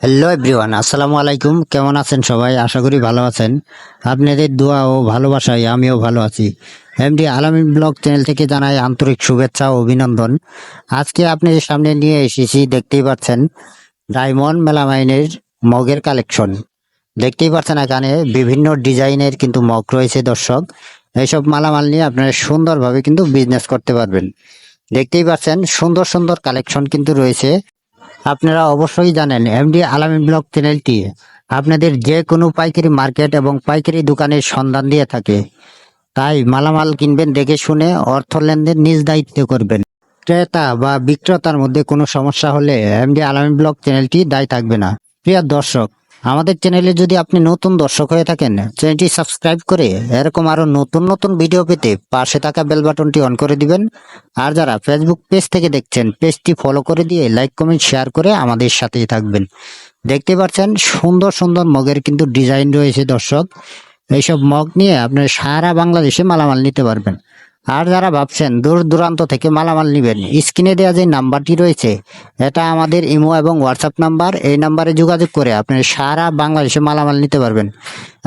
Hello everyone আসসালামু আলাইকুম কেমন আছেন সবাই? আশা করি ভালো আছেন। আপনাদের দোয়া ও ভালোবাসায় আমিও ভালো আছি। এমডি আলামিন ব্লগ চ্যানেল থেকে জানাই আন্তরিক শুভেচ্ছা ও অভিনন্দন। আজকে আপনাদের সামনে নিয়ে এসেছি, দেখতেই পাচ্ছেন, ডায়মন্ড মেলামাইনের মগের কালেকশন। দেখতেই পাচ্ছেন এখানে বিভিন্ন ডিজাইনের কিন্তু মগ রয়েছে, দর্শক। এইসব মালামাল নিয়ে আপনারা সুন্দরভাবে কিন্তু বিজনেস করতে পারবেন। দেখতেই পাচ্ছেন, সুন্দর সুন্দর কালেকশন কিন্তু রয়েছে। আপনারা অবশ্যই জানেন এমডি আলামিন ব্লগ চ্যানেলটি আপনাদের যে কোনো পাইকারি মার্কেট এবং পাইকারি দোকানের সন্ধান দিয়ে থাকে। তাই মালামাল কিনবেন, দেখে শুনে অর্থ লেনদেন নিজ দায়িত্ব করবেন। ক্রেতা বা বিক্রেতার মধ্যে কোনো সমস্যা হলে এমডি আলামিন ব্লগ চ্যানেলটি দায়ী থাকবে না। প্রিয় দর্শক আমাদের চ্যানেলে যদি আপনি নতুন দর্শক হয়ে থাকেন, চ্যানেলটি সাবস্ক্রাইব করে এরকম আরও নতুন নতুন ভিডিও পেতে পাশে থাকা বেল বাটনটি অন করে দিবেন। আর যারা ফেসবুক পেজ থেকে দেখছেন পেজটি ফলো করে দিয়ে লাইক কমেন্ট শেয়ার করে আমাদের সাথেই থাকবেন। দেখতে পাচ্ছেন, সুন্দর সুন্দর মগের কিন্তু ডিজাইন রয়েছে দর্শক। এইসব মগ নিয়ে আপনার সারা বাংলাদেশে মালামাল নিতে পারবেন। আর যারা ভাবছেন দূর দূরান্ত থেকে মালামাল নেবেন, স্ক্রিনে দেওয়া যে নাম্বারটি রয়েছে, এটা আমাদের ইমো এবং হোয়াটসঅ্যাপ নাম্বার, এই নাম্বারে যোগাযোগ করে আপনি সারা বাংলাদেশে মালামাল নিতে পারবেন।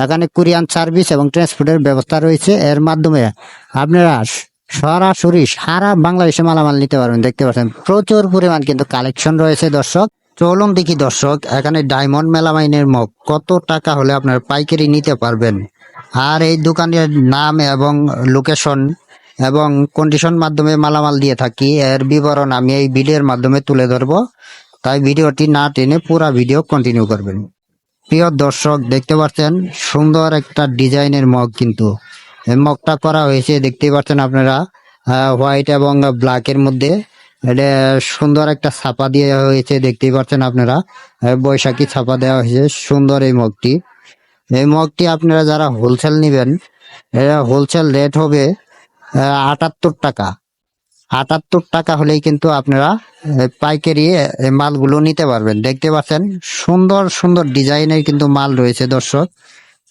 এখানে কুরিয়ান সার্ভিস এবং ট্রান্সপোর্টের ব্যবস্থা রয়েছে। এর মাধ্যমে আপনারা সরাসরি সারা বাংলাদেশে মালামাল নিতে পারবেন। দেখতে পাচ্ছেন, প্রচুর পরিমাণ কিন্তু কালেকশন রয়েছে দর্শক। চলুন দেখি দর্শক, এখানে ডায়মন্ড মেলামাইনের মগ, কত টাকা হলে আপনার পাইকারি নিতে পারবেন? আর এই দোকানের নাম এবং লোকেশন এবং কন্ডিশন মাধ্যমে মালামাল দিয়ে থাকি। এর বিবরণ আমি এই ভিডিওর মাধ্যমে তুলে ধরবো। তাই ভিডিওটি না টেনে পুরো ভিডিও কন্টিনিউ করবেন। প্রিয় দর্শক, দেখতে পাচ্ছেন, সুন্দর একটা ডিজাইনের মগ কিন্তু। মগটা করা হয়েছে দেখতে পাচ্ছেন আপনারা হোয়াইট এবং ব্ল্যাকের মধ্যে। এটা সুন্দর একটা ছাপা দিয়ে হয়েছে, দেখতেই পাচ্ছেন আপনারা। বৈশাখী ছাপা দেওয়া হয়েছে, সুন্দর এই মগটি। এই মগটি আপনারা যারা হোলসেল নেবেন এটা হোলসেল রেট হবে আটাত্তর টাকা। আটাত্তর টাকা হলেই কিন্তু আপনারা পাইকারি মালগুলো নিতে পারবেন। দেখতে পাচ্ছেন, সুন্দর সুন্দর ডিজাইনের কিন্তু মাল রয়েছে দর্শক।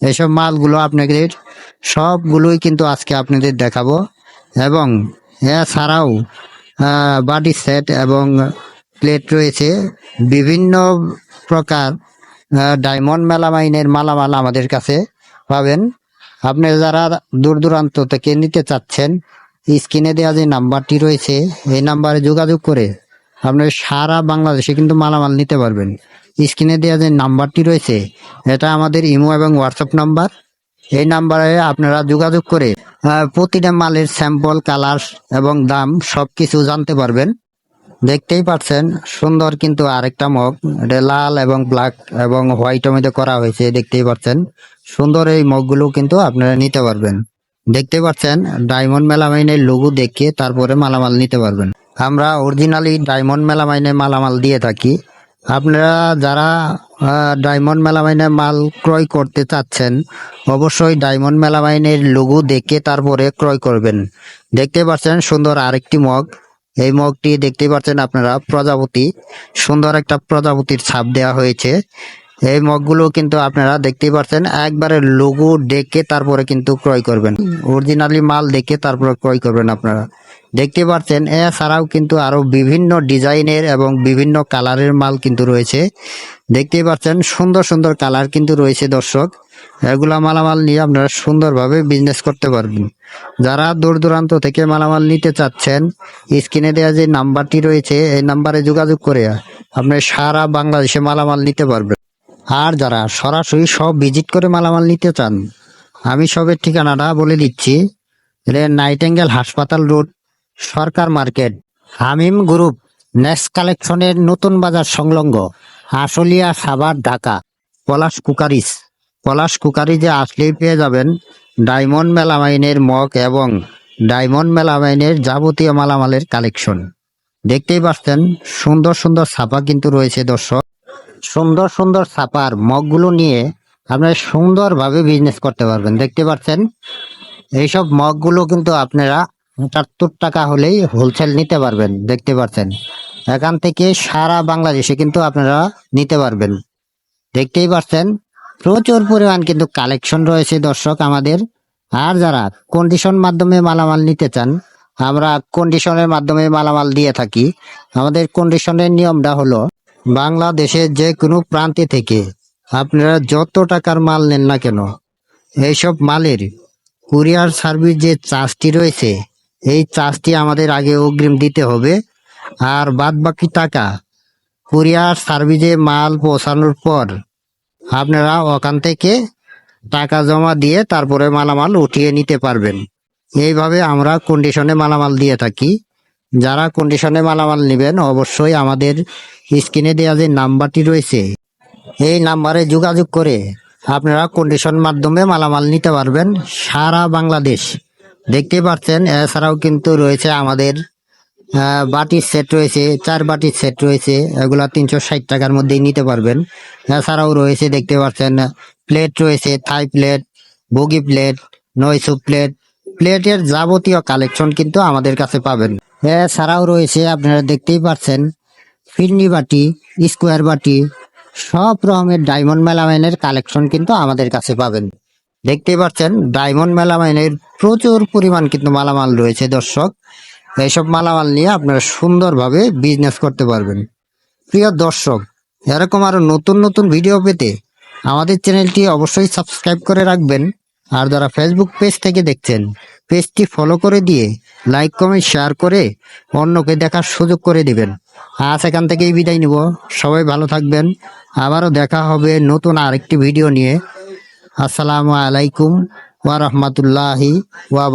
এইসব মালগুলো আপনাদের, সবগুলোই কিন্তু আজকে আপনাদের দেখাবো। এবং এছাড়াও বাডি সেট এবং প্লেট রয়েছে। বিভিন্ন প্রকার ডায়মন্ড মেলামাইনের মালামাল আমাদের কাছে পাবেন। আপনি যারা দূর দূরান্ত থেকে নিতে চাচ্ছেন, স্ক্রিনে দেওয়া যে নাম্বারটি রয়েছে, এই নাম্বারে যোগাযোগ করে আপনি সারা বাংলাদেশে কিন্তু মালামাল নিতে পারবেন। স্ক্রিনে দেওয়া যে নাম্বারটি রয়েছে, এটা আমাদের ইমো এবং হোয়াটসঅ্যাপ নাম্বার। এই নাম্বারে আপনারা যোগাযোগ করে প্রতিটা মালের স্যাম্পল, কালার এবং দাম সব কিছু জানতে পারবেন। দেখতেই পাচ্ছেন, সুন্দর কিন্তু আরেকটা মগ। এটা লাল এবং ব্ল্যাক এবং হোয়াইটের মধ্যে করা হয়েছে, দেখতেই পাচ্ছেন। সুন্দর এই মগগুলো কিন্তু আপনারা নিতে পারবেন। দেখতে পাচ্ছেন ডায়মন্ড মেলামাইনের লোগো দেখে তারপরে মালামাল নিতে পারবেন। আমরা অরিজিনালি ডায়মন্ড মেলামাইনের মালামাল দিয়ে থাকি। আপনারা যারা ডায়মন্ড মেলামাইনের মাল ক্রয় করতে চাচ্ছেন, অবশ্যই ডায়মন্ড মেলামাইনের লোগো দেখে তারপরে ক্রয় করবেন। দেখতে পাচ্ছেন, সুন্দর আরেকটি মগ। এই মগটি দেখতে পাচ্ছেন আপনারা, প্রজাপতি। সুন্দর একটা প্রজাপতির ছাপ দেওয়া হয়েছে। এই মগগুলো কিন্তু আপনারা দেখতেই পাচ্ছেন, একবারে লোগো ডেকে তারপরে কিন্তু ক্রয় করবেন। অরিজিনালি মাল দেখে তারপরে ক্রয় করবেন আপনারা। দেখতে পাচ্ছেন, এছাড়াও কিন্তু আরও বিভিন্ন ডিজাইনের এবং বিভিন্ন কালারের মাল কিন্তু রয়েছে। দেখতেই পাচ্ছেন, সুন্দর সুন্দর কালার কিন্তু রয়েছে দর্শক। এগুলা মালামাল নিয়ে আপনারা সুন্দরভাবে বিজনেস করতে পারবেন। যারা দূর দূরান্ত থেকে মালামাল নিতে চাচ্ছেন স্ক্রিনে দেওয়া যে নাম্বারটি রয়েছে, এই নাম্বারে যোগাযোগ করে আপনি সারা বাংলাদেশে মালামাল নিতে পারবেন। আর যারা সরাসরি সব ভিজিট করে মালামাল নিতে চান, আমি সবের ঠিকানাটা বলে দিচ্ছি। নাইটেঙ্গেল হাসপাতাল road, Sarkar market, Hamim group next কালেকশনের নতুন বাজার সংলগ্ন। আশুলিয়া সাভার, ঢাকা। পলাশ কুকারিস। পলাশ কুকারিজে আসলেই পেয়ে যাবেন ডায়মন্ড মেলামাইনের মগ এবং ডায়মন্ড মেলামাইনের যাবতীয় মালামালের কালেকশন। দেখতেই পাচ্ছেন, সুন্দর সুন্দর ছাপা কিন্তু রয়েছে দর্শক। সুন্দর সুন্দর ছাপার মগগুলো নিয়ে আপনারা সুন্দরভাবে বিজনেস করতে পারবেন। দেখতে পাচ্ছেন, এইসব মগগুলো কিন্তু আপনারা পঁচাত্তর টাকা হলেই হোলসেল নিতে পারবেন। দেখতে পাচ্ছেন এখান থেকে সারা বাংলাদেশে কিন্তু আপনারা নিতে পারবেন। দেখতেই পাচ্ছেন, প্রচুর পরিমাণ কিন্তু কালেকশন রয়েছে দর্শক আমাদের। আর যারা কন্ডিশন মাধ্যমে মালামাল নিতে চান, আমরা কন্ডিশনের মাধ্যমে মালামাল দিয়ে থাকি। আমাদের কন্ডিশনের নিয়মটা হলো, বাংলাদেশের যে কোনো প্রান্তে থেকে আপনারা যত টাকার মাল নেন না কেন, এইসব মালের কুরিয়ার সার্ভিস যে চার্জটি রয়েছে, এই চার্জটি আমাদের আগে অগ্রিম দিতে হবে। আর বাদ বাকি টাকা কুরিয়ার সার্ভিসে মাল পৌঁছানোর পর আপনারা ওখান থেকে টাকা জমা দিয়ে তারপরে মালামাল উঠিয়ে নিতে পারবেন। এইভাবে আমরা কন্ডিশনে মালামাল দিয়ে থাকি। যারা কন্ডিশনে মালামাল নেবেন, অবশ্যই আমাদের স্ক্রিনে দেওয়া যে নাম্বারটি রয়েছে, এই নাম্বারে যোগাযোগ করে আপনারা কন্ডিশন মাধ্যমে মালামাল নিতে পারবেন সারা বাংলাদেশ। দেখতে পাচ্ছেন, এছাড়াও কিন্তু রয়েছে আমাদের বাটির সেট রয়েছে, চার বাটির সেট রয়েছে, এগুলা তিনশো ষাট টাকার মধ্যেই নিতে পারবেন। এছাড়াও রয়েছে, দেখতে পাচ্ছেন প্লেট রয়েছে থাই প্লেট বগি প্লেট নয়সো প্লেট প্লেটের যাবতীয় কালেকশন কিন্তু আমাদের কাছে পাবেন। এছাড়াও রয়েছে, আপনারা দেখতেই পাচ্ছেন, ফিরনি বাটি স্কোয়ার বাটি, সব রকমের ডায়মন্ড মেলামাইনের কালেকশন কিন্তু আমাদের কাছে পাবেন। দেখতেই পাচ্ছেন ডায়মন্ড মেলামাইনের প্রচুর পরিমাণ কিন্তু মালামাল রয়েছে, দর্শক। এইসব মালামাল নিয়ে আপনারা সুন্দরভাবে বিজনেস করতে পারবেন। প্রিয় দর্শক, এরকম আরও নতুন নতুন ভিডিও পেতে আমাদের চ্যানেলটি অবশ্যই সাবস্ক্রাইব করে রাখবেন। আর যারা ফেসবুক পেজ থেকে দেখছেন পেজটি ফলো করে দিয়ে লাইক কমেন্ট শেয়ার করে অন্যকে দেখার সুযোগ করে দিবেন। আজ এখান থেকেই বিদায় নিব। সবাই ভালো থাকবেন। আবারও দেখা হবে নতুন আরেকটি ভিডিও নিয়ে। আসসালামু আলাইকুম ওয়া রাহমাতুল্লাহি ওয়া